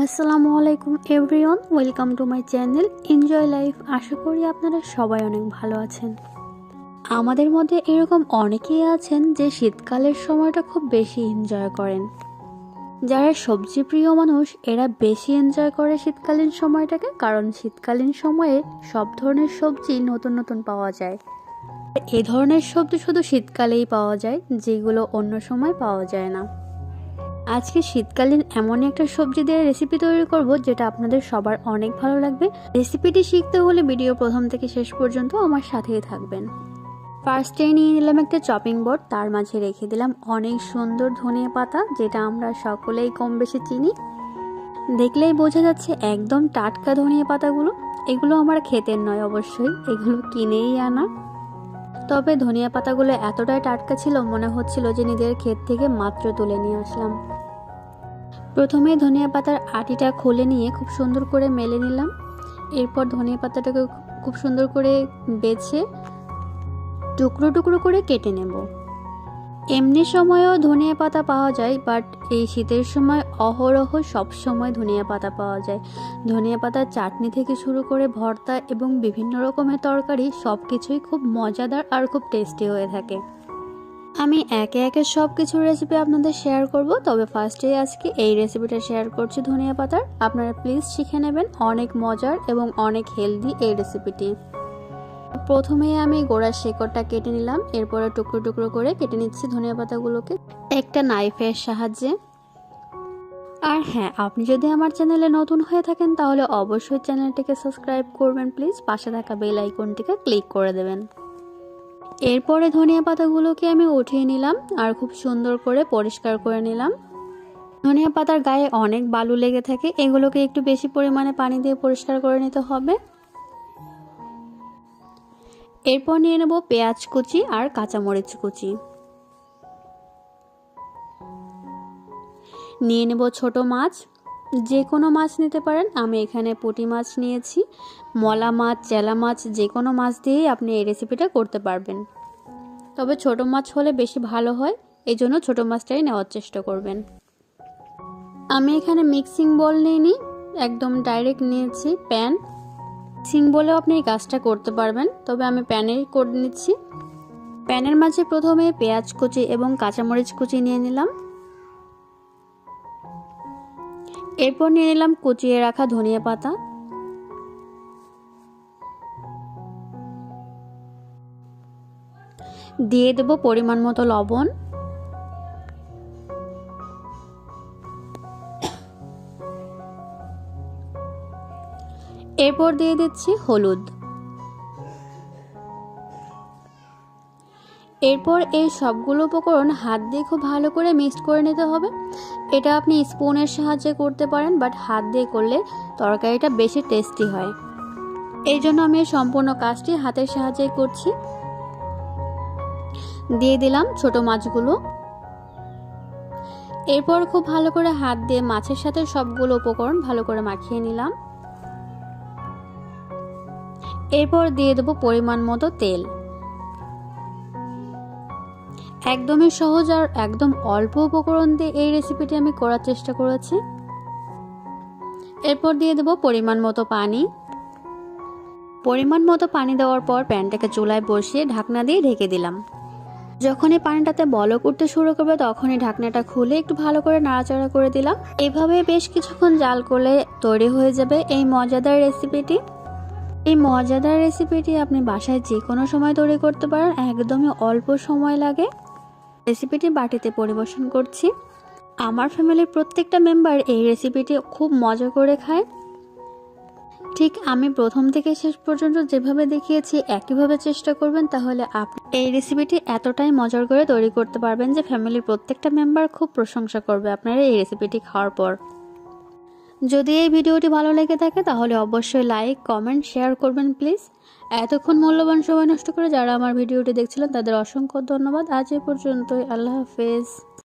আসসালামু আলাইকুম everyone, welcome to my channel enjoy life. আশা করি আপনারা সবাই অনেক ভালো আছেন। আমাদের মধ্যে এরকম অনেকেই আছেন যে শীতকালের সময়টা খুব বেশি এনজয় করেন। যারা সবজি প্রিয় মানুষ, এরা বেশি এনজয় করে শীতকালীন সময়টাকে, কারণ শীতকালীন সময়ে সব ধরনের সবজি নতুন নতুন পাওয়া যায়। এ ধরনের সবজি শুধু শীতকালেই পাওয়া যায়, যেগুলো অন্য সময় পাওয়া যায় না। আজকে শীতকালীন এমন একটা সবজি দিয়ে রেসিপি তৈরি করব যেটা আপনাদের সবার অনেক ভালো লাগবে। রেসিপিটি শিখতে হলে ভিডিও প্রথম থেকে শেষ পর্যন্ত আমার সাথেই থাকবেন। ফার্স্টে নিয়ে নিলাম একটা চপিং বোর্ড তার মাঝে রেখে দিলাম অনেক সুন্দর ধনিয়া পাতা, যেটা আমরা সকলেই কম বেশি চিনি। দেখলেই বোঝা যাচ্ছে একদম টাটকা ধনিয়া পাতাগুলো। এগুলো আমার ক্ষেতের নয় অবশ্যই, এগুলো কিনেই আনা। তবে ধনিয়া পাতাগুলো এতটাই টাটকা ছিল, মনে হচ্ছিল যে নিজের ক্ষেত থেকে মাত্র তুলে নিয়ে আসলাম। প্রথমে ধনিয়া পাতার আটিটা খুলে নিয়ে খুব সুন্দর করে মেলে নিলাম। এরপর ধনিয়া পাতাটাকে খুব সুন্দর করে বেছে টুকরো টুকরো করে কেটে নেব। এমনি সময়ও ধনিয়া পাতা পাওয়া যায় বাট এই শীতের সময় অহরহ সব সময় ধনিয়া পাতা পাওয়া যায়। ধনিয়া পাতার চাটনি থেকে শুরু করে ভর্তা এবং বিভিন্ন রকমের তরকারি সব কিছুই খুব মজাদার আর খুব টেস্টি হয়ে থাকে। আমি একে একে সব কিছু রেসিপি আপনাদের শেয়ার করব, তবে ফার্স্টে আজকে এই রেসিপিটা শেয়ার করছি ধনিয়া পাতার। আপনারা প্লিজ শিখে নেবেন অনেক মজার এবং অনেক হেলদি এই রেসিপিটি প্রথমে আমি গোড়ার শেকড়টা কেটে নিলাম, এরপরে টুকরো টুকরো করে কেটে নিচ্ছি ধনিয়া পাতাগুলোকে। একটা নাইফের সাহায্যে। আর হ্যাঁ আপনি যদি আমার চ্যানেলে নতুন হয়ে থাকেন, তাহলে অবশ্যই চ্যানেলটিকে সাবস্ক্রাইব করবেন প্লিজ পাশে থাকা বেল আইকনটিকে ক্লিক করে দেবেন। এরপরে ধনিয়া পাতাগুলোকে আমি উঠিয়ে নিলাম আর খুব সুন্দর করে পরিষ্কার করে নিলাম। ধনিয়া পাতার গায়ে অনেক বালু লেগে থাকে, এগুলোকে একটু বেশি পরিমাণে পানি দিয়ে পরিষ্কার করে নিতে হবে। এরপর নিয়ে নেব পেঁয়াজ কুচি আর কাঁচামরিচ কুচি। নিয়ে নেব ছোট মাছ যে কোনো মাছ নিতে পারেন। আমি এখানে পুঁটি মাছ নিয়েছি, মলা মাছ, চেলা মাছ, যে কোনো মাছ দিয়েই আপনি এই রেসিপিটা করতে পারবেন। তবে ছোট মাছ হলে বেশি ভালো হয় এই জন্য ছোটো মাছটাই নেওয়ার চেষ্টা করবেন। আমি এখানে মিক্সিং বল নিইনি, একদম ডাইরেক্ট নিয়েছি প্যান সিং বলেও আপনি এই কাজটা করতে পারবেন, তবে আমি প্যানেই করে নিচ্ছি। প্যানের মাঝে প্রথমে পেঁয়াজ কুচি এবং কাঁচামরিচ কুচি নিয়ে নিলাম। এরপর নিয়ে নিলাম কুচিয়ে রাখা ধনিয়া পাতা। দিয়ে দেব পরিমাণ মতো লবণ। এরপর দিয়ে দিচ্ছি হলুদ। এরপর এই সবগুলো উপকরণ হাত দিয়ে খুব ভালো করে মিক্সড করে নিতে হবে। এটা আপনি স্পুনের সাহায্যে করতে পারেন বাট হাত দিয়ে করলে তরকারিটা বেশি টেস্টি হয়। এই জন্য আমি সম্পূর্ণ কাজটি হাতের সাহায্যে করছি। দিয়ে দিলাম ছোট মাছগুলো। এরপর খুব ভালো করে হাত দিয়ে মাছের সাথে সবগুলো উপকরণ ভালো করে মাখিয়ে নিলাম। এরপর দিয়ে দেবো পরিমাণ মতো তেল। একদমই সহজ আর একদম অল্প উপকরণ দিয়ে এই রেসিপিটি আমি করার চেষ্টা করেছি। এরপর দিয়ে দেবো পরিমাণ মতো পানি। পরিমাণ মতো পানি দেওয়ার পর প্যানটাকে চুলায় বসিয়ে ঢাকনা দিয়ে ঢেকে দিলাম। যখনই পানিটাতে বলক উঠতে শুরু করবে তখনই ঢাকনাটা খুলে একটু ভালো করে নাড়াচাড়া করে দিলাম। এভাবে বেশ কিছুক্ষণ জাল করলে তৈরি হয়ে যাবে এই মজাদার রেসিপিটি এই মজাদার রেসিপিটি আপনি বাসায় যে কোনো সময় তৈরি করতে পারেন, একদমই অল্প সময় লাগে। রেসিপিটি বাটিতে পরিবেশন করছি। আমার ফ্যামিলির প্রত্যেকটা মেম্বার এই রেসিপিটি খুব মজা করে খায়। ঠিক আমি প্রথম থেকে শেষ পর্যন্ত যেভাবে দেখিয়েছি, একইভাবে চেষ্টা করবেন, তাহলে আপনি এই রেসিপিটি এতটাই মজার করে তৈরি করতে পারবেন যে ফ্যামিলির প্রত্যেকটা মেম্বার খুব প্রশংসা করবে আপনারা এই রেসিপিটি খাওয়ার পর। যদি এই ভিডিওটি ভালো লেগে থাকে, তাহলে অবশ্যই লাইক কমেন্ট শেয়ার করবেন প্লিজ এতক্ষণ মূল্যবান সময় নষ্ট করে যারা আমার ভিডিওটি দেখছিলেন, তাদের অসংখ্য ধন্যবাদ। আজ এ পর্যন্তই। আল্লাহ হাফেজ।